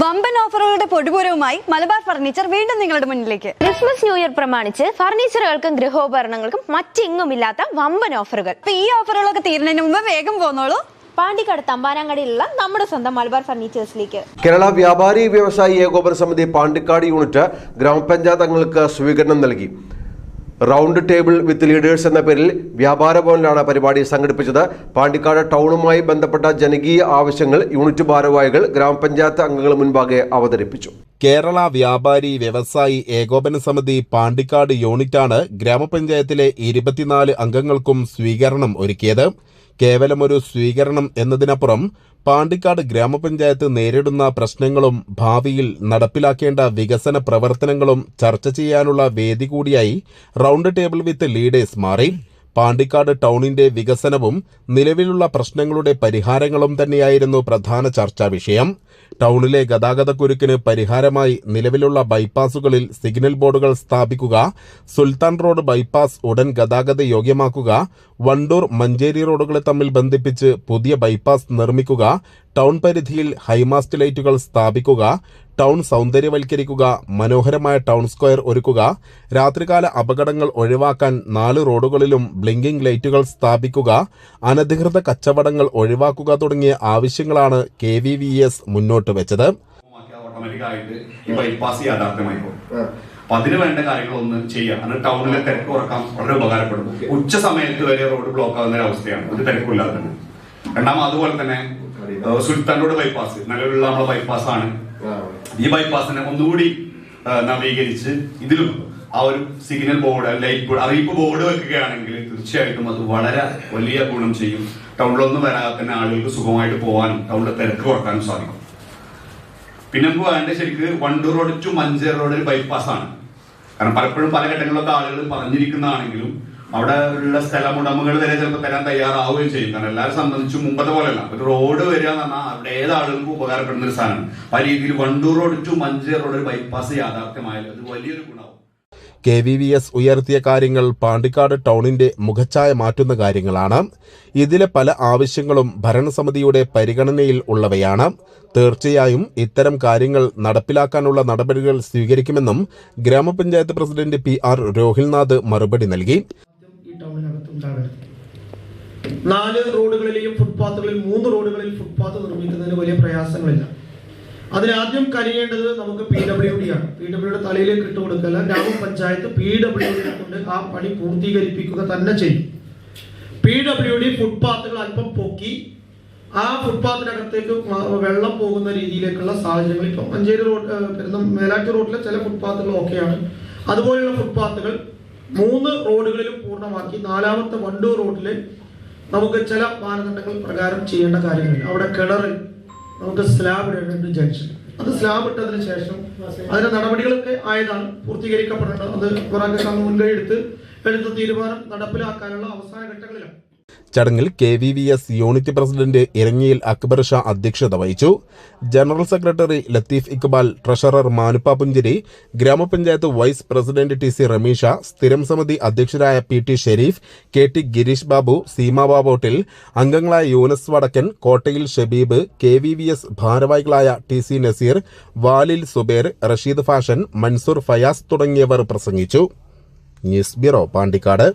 വമ്പൻ ഓഫറുകളുടെ പൊടിപൂരവുമായി മലബാർ ഫർണിച്ചർ വീണ്ടും നിങ്ങളുടെ മുന്നിലേക്ക്. ക്രിസ്മസ് ന്യൂ ഇയർ പ്രമാണിച്ച് ഫർണിച്ചറുകൾക്കും ഗൃഹോപകരണങ്ങൾക്കും മറ്റിങ്ങുമില്ലാത്ത വമ്പൻ ഓഫറുകൾ. അപ്പൊ ഈ ഓഫറുകളൊക്കെ തീരുന്നതിന് മുമ്പ് വേഗം പോന്നോളൂ. പാണ്ടിക്കാട് തമ്പാനാങ്കടിയിലുള്ള നമ്മുടെ സ്വന്തം മലബാർ ഫർണിച്ചേഴ്സിലേക്ക്. കേരള വ്യാപാരി വ്യവസായി ഏകോപന സമിതി പാണ്ടിക്കാട് യൂണിറ്റ് ഗ്രാമപഞ്ചായത്ത് അംഗങ്ങൾക്ക് സ്വീകരണം നൽകി. റൗണ്ട് ടേബിൾ വിത്ത് ലീഡേഴ്സ് എന്ന പേരിൽ വ്യാപാര ഭവനിലാണ് പരിപാടി സംഘടിപ്പിച്ചത്. പാണ്ടിക്കാട് ടൗണുമായി ബന്ധപ്പെട്ട ജനകീയ ആവശ്യങ്ങൾ യൂണിറ്റ് ഭാരവാഹികൾ ഗ്രാമപഞ്ചായത്ത് അംഗങ്ങൾ മുൻപാകെ അവതരിപ്പിച്ചു. കേരള വ്യാപാരി വ്യവസായി ഏകോപന സമിതി പാണ്ടിക്കാട് യൂണിറ്റാണ് ഗ്രാമപഞ്ചായത്തിലെ ഇരുപത്തിനാല് അംഗങ്ങൾക്കും സ്വീകരണം ഒരുക്കിയത്. കേവലം ഒരു സ്വീകരണം എന്നതിനപ്പുറം പാണ്ടിക്കാട് ഗ്രാമപഞ്ചായത്ത് നേരിടുന്ന പ്രശ്നങ്ങളും ഭാവിയിൽ നടപ്പിലാക്കേണ്ട വികസന പ്രവർത്തനങ്ങളും ചർച്ച ചെയ്യാനുള്ള വേദി കൂടിയായി റൗണ്ട് ടേബിൾ വിത്ത് ലീഡേഴ്സ് മാറി. പാണ്ടിക്കാട് ടൗണിന്റെ വികസനവും നിലവിലുള്ള പ്രശ്നങ്ങളുടെ പരിഹാരങ്ങളും തന്നെയായിരുന്നു പ്രധാന ചർച്ചാ വിഷയം. ടൗണിലെ ഗതാഗതക്കുരുക്കിന് പരിഹാരമായി നിലവിലുള്ള ബൈപ്പാസുകളിൽ സിഗ്നൽ ബോർഡുകൾ സ്ഥാപിക്കുക സുൽത്താൻ റോഡ് ബൈപ്പാസ് ഉടൻ ഗതാഗത യോഗ്യമാക്കുക വണ്ടൂർ മഞ്ചേരി റോഡുകളെ തമ്മിൽ ബന്ധിപ്പിച്ച് പുതിയ ബൈപ്പാസ് നിർമ്മിക്കുക ടൗൺ പരിധിയിൽ ഹൈമാസ്റ്റ് ലൈറ്റുകൾ സ്ഥാപിക്കുക ടൗൺ സൗന്ദര്യവൽക്കരിക്കുക മനോഹരമായ ടൗൺ സ്ക്വയർ ഒരുക്കുക രാത്രികാല അപകടങ്ങൾ ഒഴിവാക്കാൻ നാല് റോഡുകളിലും ബ്ലിങ്കിംഗ് ലൈറ്റുകൾ സ്ഥാപിക്കുക അനധികൃത കച്ചവടങ്ങൾ ഒഴിവാക്കുക തുടങ്ങിയ ആവശ്യങ്ങളാണ് കെ എസ് മുന്നോട്ട് വെച്ചത്. ഓട്ടോമാറ്റിക് ഈ ബൈപ്പാസ് യാഥാർത്ഥ്യമായിക്കോളും അപ്പൊ അതിന് വേണ്ട കാര്യങ്ങളൊന്നും ചെയ്യാം. അത് ടൗണിലെ തിരക്ക് കുറയ്ക്കാൻ വളരെ ഉപകാരപ്പെടും. ഉച്ച സമയത്ത് വരെ റോഡ് ബ്ലോക്ക് ആകുന്ന ഒരു അവസ്ഥയാണ്. ഒരു തിരക്കില്ലാതെ തന്നെ. രണ്ടാമത് അതുപോലെ തന്നെ സുൽത്താൻ റോഡ് ബൈപ്പാസ് നിലവിലുള്ള നമ്മളെ ബൈപ്പാസ് ആണ്. ഈ ബൈപ്പാസിനെ ഒന്നുകൂടി നവീകരിച്ച് ഇതിലും ആ ഒരു സിഗ്നൽ ബോർഡ് ലൈറ്റ് ബോർഡ് അറിയിപ്പ് ബോർഡ് വെക്കുകയാണെങ്കിൽ തീർച്ചയായിട്ടും അത് വളരെ വലിയ ഗുണം ചെയ്യും. ടൗണിലൊന്നും വരാതെ തന്നെ ആളുകൾക്ക് സുഖമായിട്ട് പോകാനും ടൗണിലെ തിരക്ക് കുറക്കാനും സാധിക്കും. പിന്നെ നമുക്ക് വേണ്ട ശരിക്ക് Wandoor road to Manjeri road ഒരു ആണ്. കാരണം പലപ്പോഴും പല ഘട്ടങ്ങളിലൊക്കെ ആളുകൾ പറഞ്ഞിരിക്കുന്നതാണെങ്കിലും അവിടെ ഉള്ള സ്ഥലമുടമകൾ വരെ ചിലപ്പോൾ തരാൻ തയ്യാറാവുകയും ചെയ്യും. കാരണം എല്ലാവരും സംബന്ധിച്ചും മുമ്പത്തെ പോലെയല്ല. ഒരു റോഡ് വരിക എന്ന് പറഞ്ഞാൽ അവിടെ ഏത് ഉപകാരപ്പെടുന്ന ഒരു സാധനമാണ്. ആ രീതിയിൽ Wandoor road to Manjeri road ഒരു ബൈപ്പാസ് യാഥാർത്ഥ്യമായാലും അത് വലിയൊരു ഗുണമാവും. കെ വി വി എസ് ഉയർത്തിയ കാര്യങ്ങൾ പാണ്ടിക്കാട് ടൗണിന്റെ മുഖച്ഛായ മാറ്റുന്ന കാര്യങ്ങളാണ്. ഇതിലെ പല ആവശ്യങ്ങളും ഭരണസമിതിയുടെ പരിഗണനയിൽ ഉള്ളവയാണ്. തീർച്ചയായും ഇത്തരം കാര്യങ്ങൾ നടപ്പിലാക്കാനുള്ള നടപടികൾ സ്വീകരിക്കുമെന്നും ഗ്രാമപഞ്ചായത്ത് പ്രസിഡന്റ് പി ആർ രോഹിൽനാഥ് മറുപടി നൽകി. നാല് റോഡുകളിലെയും ഫുട്പാത്തുകളിൽ മൂന്ന് റോഡുകളിൽ ഫുട്പാത്ത് നിർമ്മിക്കുന്നതിന് വലിയ പ്രയാസങ്ങളില്ല. അതിനാദ്യം കഴിയേണ്ടത് നമുക്ക് പി ഡബ്ല്യു ഡി ആണ്. പി ഡബ്ല്യുടെ തലയിലേക്ക് ഇട്ട് കൊടുക്കല്ല ഗ്രാമപഞ്ചായത്ത് പി ഡബ്ല്യു ഡി കൊണ്ട് ആ പണി പൂർത്തീകരിപ്പിക്കുക തന്നെ ചെയ്യും. പി ഡബ്ല്യു ഡി ഫുട്പാത്തുകൾ അല്പം പൊക്കി ആ ഫുട്പാത്തിനകത്തേക്ക് വെള്ളം പോകുന്ന രീതിയിലേക്കുള്ള സാഹചര്യങ്ങൾ ഇപ്പം മഞ്ചേരി റോഡ് മേലാറ്റൂർ റോഡിലെ ചില ഫുട്പാത്തുകൾ ഓക്കെയാണ് അതുപോലെയുള്ള ഫുട്പാത്തുകൾ മൂന്ന് റോഡുകളിലും പൂർണമാക്കി നാലാമത്തെ വണ്ടൂർ റോഡിൽ നമുക്ക് ചില മാനദണ്ഡങ്ങൾ പ്രകാരം ചെയ്യേണ്ട കാര്യങ്ങളുണ്ട്. അവിടെ കിണറിൽ നമുക്ക് സ്ലാബ് ഇടേണ്ടത് ജംഗ്ഷൻ അത് സ്ലാബ് ഇട്ടതിന് ശേഷം അതിന്റെ നടപടികളൊക്കെ ആയതാണ് പൂർത്തീകരിക്കപ്പെടേണ്ടത്. അത് കുറെ മുൻകൈ എടുത്ത് എടുത്ത തീരുമാനം നടപ്പിലാക്കാനുള്ള അവസാന ഘട്ടങ്ങളിലാണ്. ചടങ്ങിൽ K V V S unit president ഇരങ്ങിയിൽ Akbar Shah അധ്യക്ഷത വഹിച്ചു. General secretary Latheef Iqbal treasurer Manuppa പുഞ്ചിരി ഗ്രാമപഞ്ചായത്ത് vice president T C Rameesha സ്ഥിരം സമിതി അധ്യക്ഷരായ P T Sharif K T Girish Babu Seema ബാബോട്ടിൽ അംഗങ്ങളായ യൂനസ് വടക്കൻ കോട്ടയിൽ Shabeeb K V V S ഭാരവാഹികളായ ടി സി നസീർ വാലിൽ സുബേർ റഷീദ് ഫാഷൻ മൻസൂർ ഫയാസ് തുടങ്ങിയവർ പ്രസംഗിച്ചു. News bureau Pandikkad.